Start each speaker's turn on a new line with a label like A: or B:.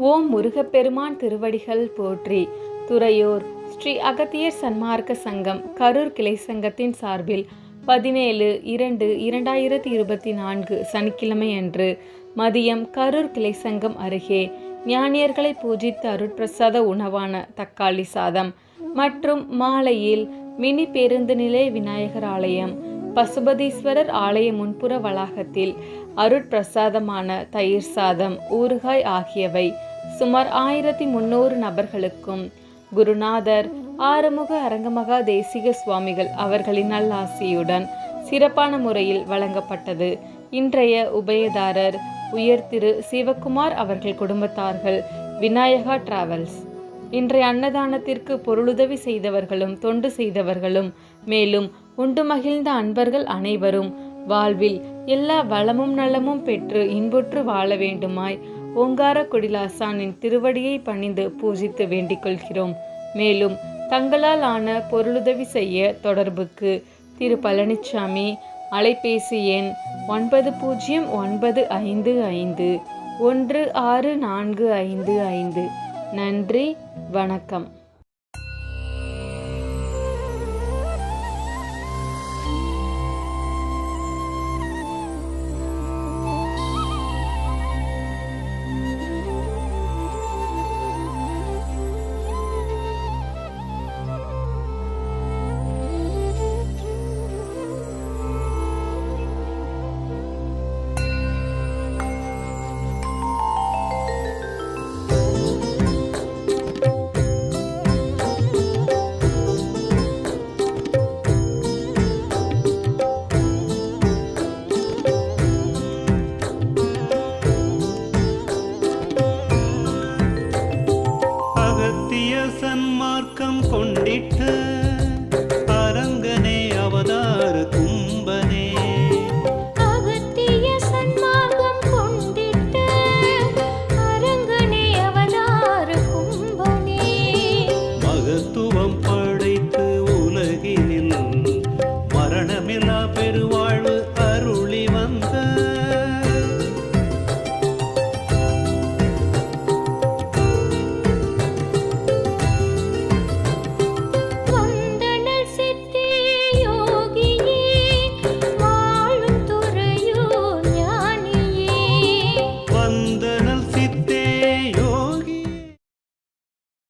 A: ஓம் முருகப்பெருமான் திருவடிகள் போற்றி. துறையூர் ஸ்ரீ அகத்தியர் சன்மார்க்க சங்கம் கரூர் கிளை சங்கத்தின் சார்பில் பதினேழு இரண்டு இரண்டாயிரத்தி இருபத்தி நான்கு சனிக்கிழமை அன்று மதியம் கரூர் கிளை சங்கம் அருகே ஞானியர்களை பூஜித்த அருட்பிரசாத உணவான தக்காளி சாதம் மற்றும் மாலையில் மினி பேருந்து நிலைய விநாயகர் ஆலயம் பசுபதீஸ்வரர் ஆலய முன்புற வளாகத்தில் அருட்பிரசாதமான தயிர் சாதம் ஊறுகாய் ஆகியவை சுமார் ஆயிரத்தி முன்னூறு நபர்களுக்கும் குருநாதர் ஆறுமுக அரங்கமகா தேசிக சுவாமிகள் அவர்களின் நல்லாசியுடன் சிறப்பான முறையில் வழங்கப்பட்டது. இன்றைய உபயதாரர் உயர் திரு சிவகுமார் அவர்கள் குடும்பத்தார்கள் விநாயகா டிராவல்ஸ். இன்றைய அன்னதானத்திற்கு பொருளுதவி செய்தவர்களும் தொண்டு செய்தவர்களும் மேலும் உண்டு மகிழ்ந்த அன்பர்கள் அனைவரும் வாழ்வில் எல்லா வளமும் நலமும் பெற்று இன்புற்று வாழ வேண்டுமாய் ஓங்கார குடிலாசானின் திருவடியை பணிந்து பூஜித்து வேண்டிக் கொள்கிறோம். மேலும் தங்களால் ஆன பொருளுதவி செய்ய தொடர்புக்கு திரு. பழனிசாமி அலைபேசி எண் ஒன்பது பூஜ்ஜியம் ஒன்பது ஐந்து ஐந்து ஒன்று ஆறு நான்கு ஐந்து ஐந்து. நன்றி வணக்கம்.
B: கொண்டிட்டு